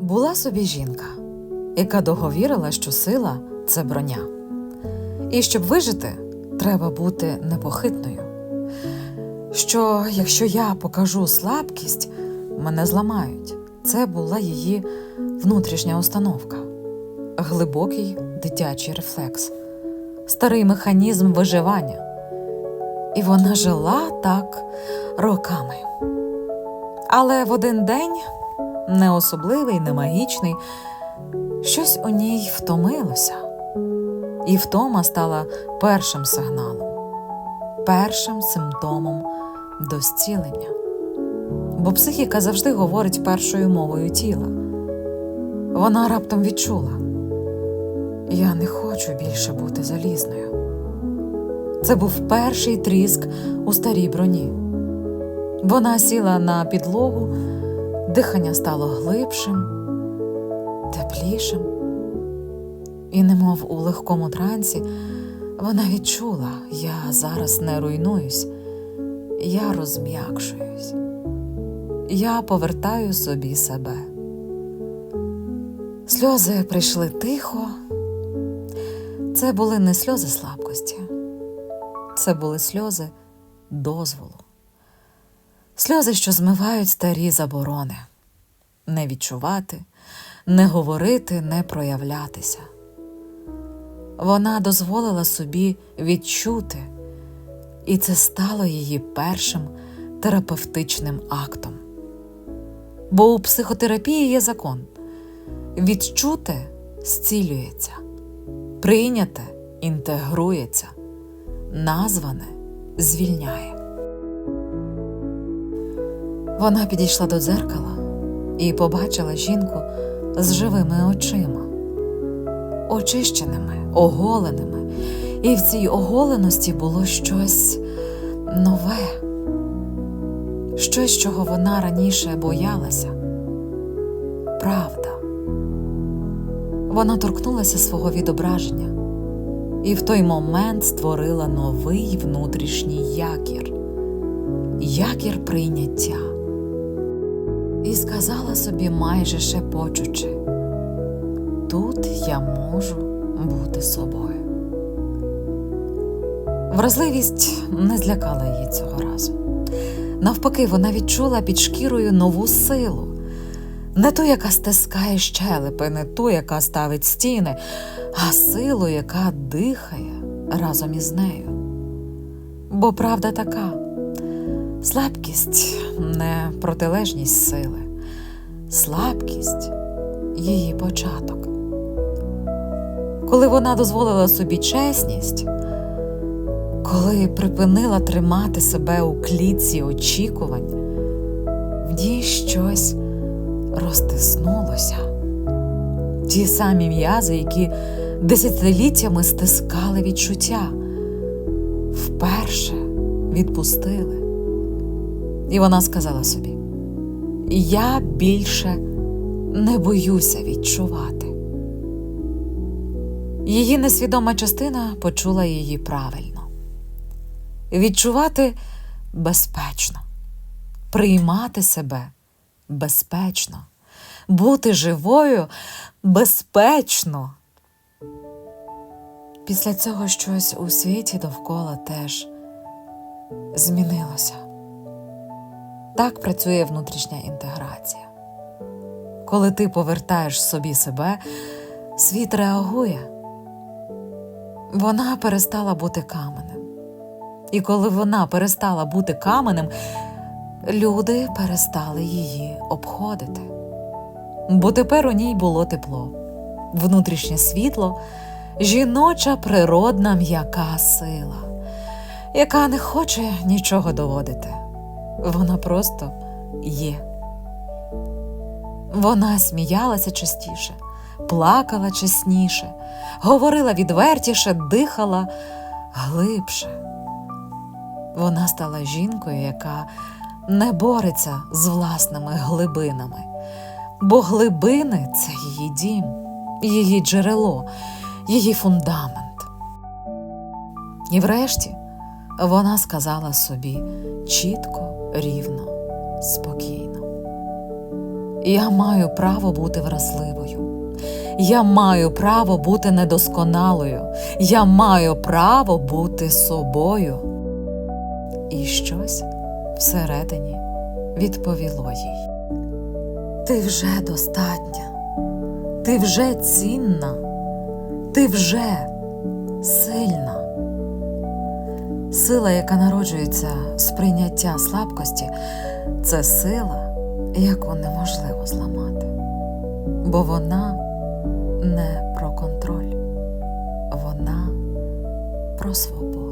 Була собі жінка, яка договірила, що сила це броня. І щоб вижити, треба бути непохитною. Що якщо я покажу слабкість, мене зламають. Це була її внутрішня установка, глибокий дитячий рефлекс, старий механізм виживання. І вона жила так роками. Але в один день, не особливий, не магічний, щось у ній втомилося, і втома стала першим сигналом, першим симптомом до зцілення. Бо психіка завжди говорить першою мовою тіла. Вона раптом відчула: я не хочу більше бути залізною. Це був перший тріск у старій броні. Вона сіла на підлогу, дихання стало глибшим, теплішим, і, немов у легкому трансі, вона відчула, я зараз не руйнуюсь, я розм'якшуюсь, я повертаю собі себе. Сльози прийшли тихо. Це були не сльози слабкості, це були сльози дозволу. Сльози, що змивають старі заборони не відчувати, не говорити, не проявлятися. Вона дозволила собі відчути, і це стало її першим терапевтичним актом. Бо у психотерапії є закон відчуте зцілюється, прийняте інтегрується, назване звільняє. Вона підійшла до дзеркала і побачила жінку з живими очима, очищеними, оголеними, і в цій оголеності було щось нове, щось, чого вона раніше боялася. Правда. Вона торкнулася свого відображення і в той момент створила новий внутрішній якір, якір прийняття і сказала собі майже шепочучи: тут я можу бути собою. Вразливість не злякала її цього разу. Навпаки, вона відчула під шкірою нову силу, не ту, яка стискає щелепи, не ту, яка ставить стіни, а силу, яка дихає разом із нею. Бо правда така. Слабкість не протилежність сили, слабкість її початок. Коли вона дозволила собі чесність, коли припинила тримати себе у клітці очікувань, в ній щось розтиснулося. Ті самі м'язи, які десятиліттями стискали відчуття, вперше відпустили. І вона сказала собі: Я більше не боюся відчувати. Її несвідома частина почула її правильно. Відчувати безпечно, приймати себе безпечно, бути живою безпечно. Після цього щось у світі довкола теж змінилося. Так працює внутрішня інтеграція. Коли ти повертаєш собі себе, світ реагує. Вона перестала бути каменем. І коли вона перестала бути каменем, люди перестали її обходити. Бо тепер у ній було тепло, внутрішнє світло, жіноча природна м'яка сила, яка не хоче нічого доводити. Вона просто є. Вона сміялася частіше, плакала чесніше, говорила відвертіше, дихала глибше. Вона стала жінкою, яка не бореться з власними глибинами, бо глибини це її дім, її джерело, її фундамент. І врешті вона сказала собі чітко, рівно, спокійно. Я маю право бути вразливою. Я маю право бути недосконалою. Я маю право бути собою. І щось всередині відповіло їй. Ти вже достатня, ти вже цінна, ти вже сильна. Сила, яка народжується з прийняття слабкості, це сила, яку неможливо зламати, бо вона не про контроль, вона про свободу.